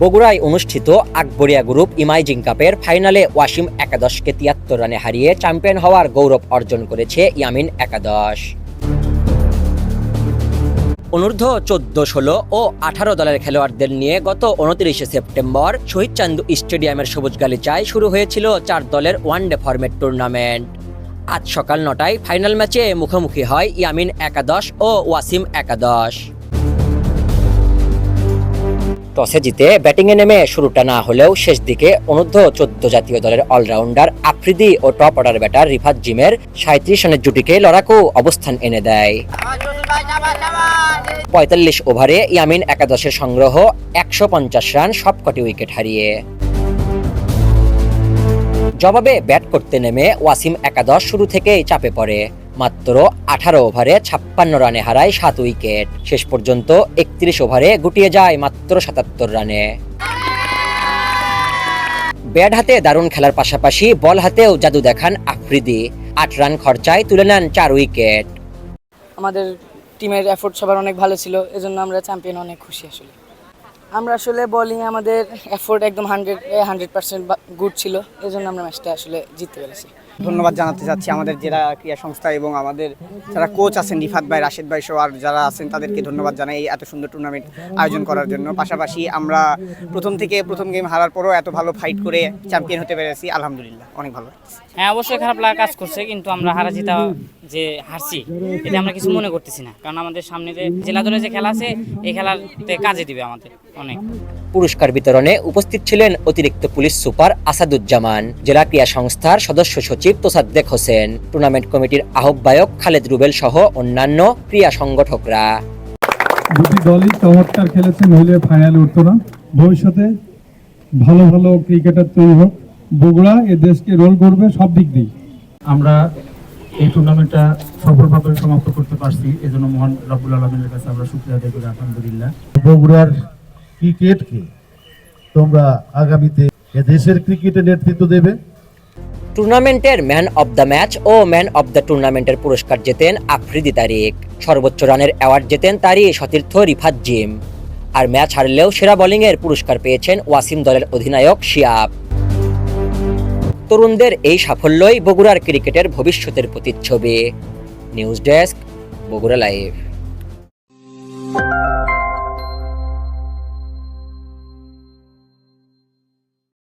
বগুড়ায় অনুষ্ঠিত আকবরিয়া গ্রুপ ইমাইজিং কাপের ফাইনালে ওয়াসিম একাদশকে তিয়াত্তর রানে হারিয়ে চ্যাম্পিয়ন হওয়ার গৌরব অর্জন করেছে ইয়ামিন একাদশ। অনূর্ধ্ব চোদ্দ, ষোলো ও আঠারো দলের খেলোয়াড়দের নিয়ে গত উনত্রিশে সেপ্টেম্বর শহীদ চান্দু স্টেডিয়ামের সবুজ গালিচায় শুরু হয়েছিল চার দলের ওয়ানডে ফরম্যাট টুর্নামেন্ট। আজ সকাল নটায় ফাইনাল ম্যাচে মুখোমুখি হয় ইয়ামিন একাদশ ও ওয়াসিম একাদশ। টসে জিতে ব্যাটিংয়ে নেমে শুরুটা না হলেও শেষ দিকে অনূর্ধ্ব চোদ্দ জাতীয় দলের অলরাউন্ডার আফ্রিদি ও টপ অর্ডার ব্যাটার রিফাত জিমের সাঁত্রিশ রানের জুটিকে লড়াকু অবস্থান এনে দেয়। পঁয়তাল্লিশ ওভারে ইয়ামিন একাদশের সংগ্রহ একশো পঞ্চাশ রান সবকটি উইকেট হারিয়ে। জবাবে ব্যাট করতে নেমে ওয়াসিম একাদশ শুরু থেকেই চাপে পড়ে। মাত্র আঠারো ওভারে ছাপ্পান্ন রানে হারায় সাত উইকেট। শেষ পর্যন্ত একত্রিশ ওভারে গুটিয়ে যায় মাত্র সাতাত্তর রানে। ব্যাট হাতে দারুণ খেলার পাশাপাশি বল হাতেও জাদু দেখান আফ্রিদি। আট রান খরচায় তুলে নেন চার উইকেট। আমাদের টিমের এফোর্ট সবার অনেক ভালো ছিল, এজন্য আমরা চ্যাম্পিয়ন অনেক খুশি আসলে। আমরা আসলে বোলিং আমাদের এফোর্ট একদম হান্ড্রেড হান্ড্রেড পার্সেন্ট গুড ছিল, এজন্য আমরা ম্যাচটা আসলে জিততে পেরেছি। ধন্যবাদ জানাতে চাচ্ছি আমাদের জেলা ক্রীড়া সংস্থা এবং আমাদের যারা কোচ আছেন, রিফাত ভাই, রাশেদ ভাই সহ আর যারা আছেন তাদেরকে ধন্যবাদ জানাই এই এত সুন্দর টুর্নামেন্ট আয়োজন করার জন্য। পাশাপাশি আমরা প্রথম থেকে প্রথম গেম হারার পরও এত ভালো ফাইট করে চ্যাম্পিয়ন হতে পেরেছি, আলহামদুলিল্লাহ। অনেক ভালো হ্যাঁ অবশ্যই খারাপ লাগা কাজ করছে, কিন্তু আমরা হারা জিতা যে হারছি এটা আমরা কিছু মনে করতেছি না। কারণ আমাদের সামনে যে জেলা দলে যে খেলা আছে এই খেলাতে কাজে দিবে আমাদের অনেক। পুরস্কার বিতরণে উপস্থিত ছিলেন অতিরিক্ত পুলিশ সুপার আসাদুজ্জামান জেলা ক্রীড়া সংস্থার সদস্য সচিব তোসাদ্দেক হোসেন টুর্নামেন্ট কমিটির আহ্বায়ক খালেদ রুবেল সহ অন্যান্য ক্রীড়া সংগঠকরা। দুটি দলই চমৎকার খেলেছে নইলে ফাইনালে উঠতো না। ভবিষ্যতে ভালো ভালো ক্রিকেটার তৈরি হোক। বগুড়া এ দেশকে রোল করবে সব দিক দিয়ে আমরা এই টুর্নামেন্টটা সফলভাবে সমাপ্ত করতে পারছি। এজন্য মহান রব্বুল আলমিনের কাছে আমরা শুক্রিয়া আদায় করি আলহামদুলিল্লাহ। বগুড়ার ক্রিকেটকে তোমরা আগামীতে দেশের ক্রিকেটে নেতৃত্ব দেবে। টুর্নামেন্টের ম্যান অব দ্য ম্যাচ ও ম্যান অব দ্য টুর্নামেন্টের পুরস্কার জেতেন আফ্রিদি তারিক। সর্বোচ্চ রানের অ্যাওয়ার্ড জেতেন তারই সতীর্থ রিফাত জিম। আর ম্যাচ হারলেও সেরা বোলিংয়ের পুরস্কার পেয়েছেন ওয়াসিম দলের অধিনায়ক শিয়াব। তরুণদের এই সাফল্যই বগুড়ার ক্রিকেটের ভবিষ্যতের প্রতিচ্ছবি। News desk Bogura live.